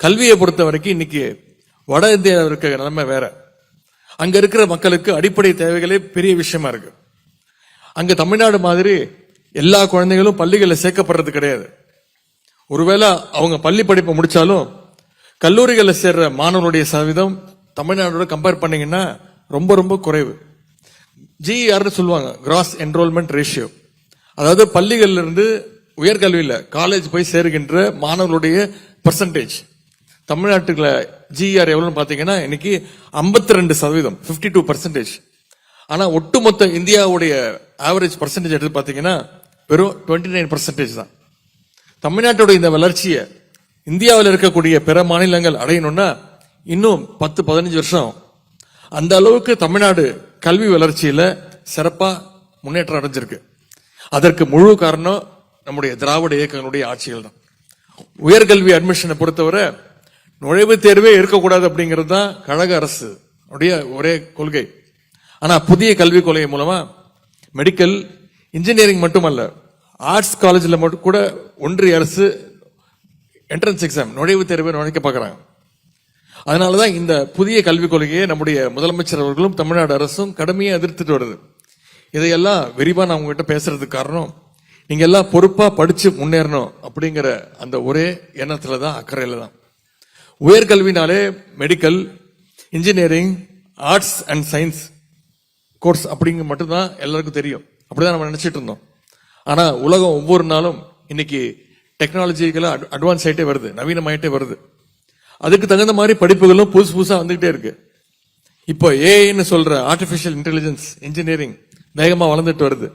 கல்வியை பொறுத்த வரைக்கும் இன்னைக்கு வட இந்தியாவில் இருக்கிற நிலைமை வேற. அங்க இருக்கிற மக்களுக்கு அடிப்படை தேவைகளே பெரிய விஷயமா இருக்கு. அங்க தமிழ்நாடு மாதிரி எல்லா குழந்தைகளும் பள்ளிகளில் சேர்க்கப்படுறது கிடையாது. ஒருவேளை அவங்க பள்ளி படிப்பை முடிச்சாலும் கல்லூரிகளில் சேர்ற மாணவர்களுடைய சதவீதம் தமிழ்நாடோட கம்பேர் பண்ணீங்கன்னா ரொம்ப ரொம்ப குறைவு. ஜிஆர்னு சொல்லுவாங்க கிராஸ் என்ரோல்மெண்ட் ரேஷியோ அதாவது பள்ளிகள்ல இருந்து உயர்கல்வியில் காலேஜ் போய் சேருகின்ற மாணவர்களுடைய பர்சன்டேஜ் தமிழ்நாட்டுல ஜிஆர் எவ்வளோன்னு பாத்தீங்கன்னா இன்னைக்கு 52% ரெண்டு சதவீதம் பிப்டி டூ பர்சன்டேஜ் ஆனா ஒட்டுமொத்த இந்தியாவுடைய ஆவரேஜ் பர்சன்டேஜ் எடுத்து பாத்தீங்கன்னா வெறும் டுவெண்ட்டி நைன் பர்சன்டேஜ் தான். தமிழ்நாட்டோட இந்த வளர்ச்சியை இந்தியாவில் இருக்கக்கூடிய பிற மாநிலங்கள் அடையணும்னா இன்னும் பத்து பதினஞ்சு வருஷம் அந்த அளவுக்கு தமிழ்நாடு கல்வி வளர்ச்சியில சிறப்பா முன்னேற்றம் அடைஞ்சிருக்கு. அதற்கு முழு காரணம் நம்முடைய திராவிட இயக்கங்களுடைய ஆட்சிகள் தான். உயர்கல்வி அட்மிஷனை பொறுத்தவரை நுழைவுத் தேர்வே இருக்கக்கூடாது அப்படிங்கிறது தான் கழக அரசு உடைய ஒரே கொள்கை. ஆனால் புதிய கல்விக் கொள்கை மூலமாக மெடிக்கல் இன்ஜினியரிங் மட்டுமல்ல ஆர்ட்ஸ் காலேஜில் மட்டும் கூட ஒன்றிய அரசு என்ட்ரன்ஸ் எக்ஸாம் நுழைவுத் தேர்வை நுழைக்க அதனால் தான் இந்த புதிய கல்விக் கொள்கையை நம்முடைய முதலமைச்சர் அவர்களும் தமிழ்நாடு அரசும் கடுமையாக எதிர்த்துட்டு வருது. இதையெல்லாம் விரிவாக நான் உங்ககிட்ட பேசுறதுக்கு காரணம் நீங்கள் எல்லாம் பொறுப்பாக படித்து முன்னேறணும் அப்படிங்கிற அந்த ஒரே எண்ணத்தில் தான் அக்கறையில் தான். உயர்கல்வினாலே medical engineering arts and science course அப்படிங்க மட்டும்தான் எல்லாருக்கும் தெரியும். அப்படிதான் நம்ம நினைச்சிட்டு இருந்தோம். ஆனா உலகம் ஒவ்வொரு நாளும் இன்னைக்கு டெக்னாலஜிக்கெல்லாம் அட்வான்ஸ் ஆகிட்டே வருது. நவீனமாயிட்டே வருது. அதுக்கு தகுந்த மாதிரி படிப்புகளும் புதுசு புதுசாக வந்துகிட்டே இருக்கு. இப்போ ஏஐன்னு சொல்ற ஆர்டிபிஷியல் இன்டெலிஜென்ஸ் இன்ஜினியரிங் வேகமாக வளர்ந்துட்டு வருது.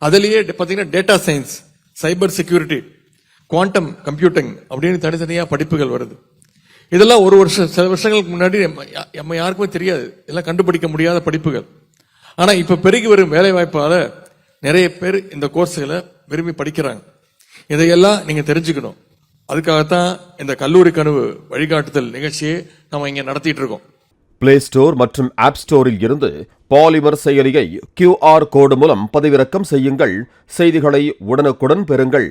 அதுலேயே பார்த்தீங்கன்னா data science cyber security quantum computing அப்படின்னு தனித்தனியாக படிப்புகள் வருது. இதெல்லாம் ஒரு வருஷம் சில வருஷங்களுக்கு முன்னாடி நம்ம யா- நம்ம யாருக்குமே தெரியாது. எல்லாம் கண்டுபிடிக்க முடியாத படிப்புகள். ஆனால் இப்போ பெருகி வரும் வேலை வாய்ப்பால் நிறைய பேர் இந்த கோர்ஸுகளை விரும்பி படிக்கிறாங்க. இதையெல்லாம் நீங்கள் தெரிஞ்சுக்கணும். அதுக்காகத்தான் இந்த கல்லூரி கனவு வழிகாட்டுதல் நிகழ்ச்சியை நம்ம இங்கே நடத்திட்டு இருக்கோம். பிளே ஸ்டோர் மற்றும் ஆப் ஸ்டோரில் இருந்து பாலிமர் செயலியை கியூஆர் கோடு மூலம் பதிவிறக்கம் செய்யுங்கள். செய்திகளை உடனுக்குடன் பெறுங்கள்.